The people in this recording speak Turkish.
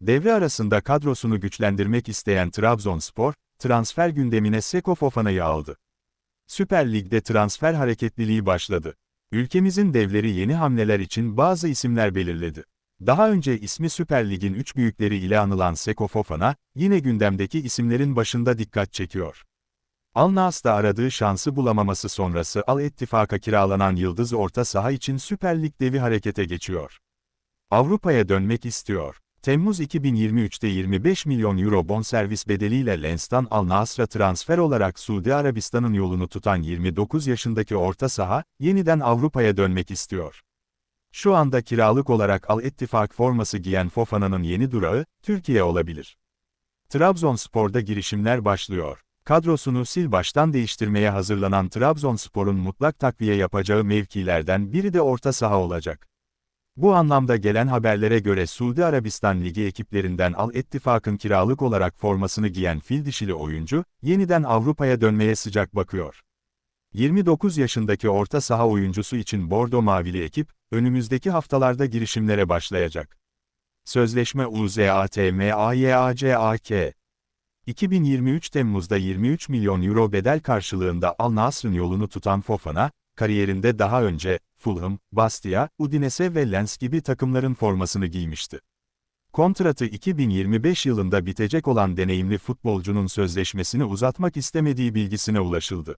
Devre arasında kadrosunu güçlendirmek isteyen Trabzonspor, transfer gündemine Seko Fofana'yı aldı. Süper Lig'de transfer hareketliliği başladı. Ülkemizin devleri yeni hamleler için bazı isimler belirledi. Daha önce ismi Süper Lig'in üç büyükleri ile anılan Seko Fofana, yine gündemdeki isimlerin başında dikkat çekiyor. Al Nassr'da aradığı şansı bulamaması sonrası Al Ettifak'a kiralanan Yıldız orta saha için Süper Lig devi harekete geçiyor. Avrupa'ya dönmek istiyor. Temmuz 2023'te 25 milyon euro bonservis bedeliyle Lens'tan Al Nassr'a transfer olarak Suudi Arabistan'ın yolunu tutan 29 yaşındaki orta saha, yeniden Avrupa'ya dönmek istiyor. Şu anda kiralık olarak Al Ettifak forması giyen Fofana'nın yeni durağı, Türkiye olabilir. Trabzonspor'da girişimler başlıyor. Kadrosunu sil baştan değiştirmeye hazırlanan Trabzonspor'un mutlak takviye yapacağı mevkilerden biri de orta saha olacak. Bu anlamda gelen haberlere göre Suudi Arabistan Ligi ekiplerinden Al Ettifak'ın kiralık olarak formasını giyen fil dişili oyuncu, yeniden Avrupa'ya dönmeye sıcak bakıyor. 29 yaşındaki orta saha oyuncusu için Bordo Mavili ekip, önümüzdeki haftalarda girişimlere başlayacak. Sözleşme UZATMAYACAK 2023 Temmuz'da 23 milyon euro bedel karşılığında Al Nassr'ın yolunu tutan Fofana, kariyerinde daha önce Fulham, Bastia, Udinese ve Lens gibi takımların formasını giymişti. Kontratı 2025 yılında bitecek olan deneyimli futbolcunun sözleşmesini uzatmak istemediği bilgisine ulaşıldı.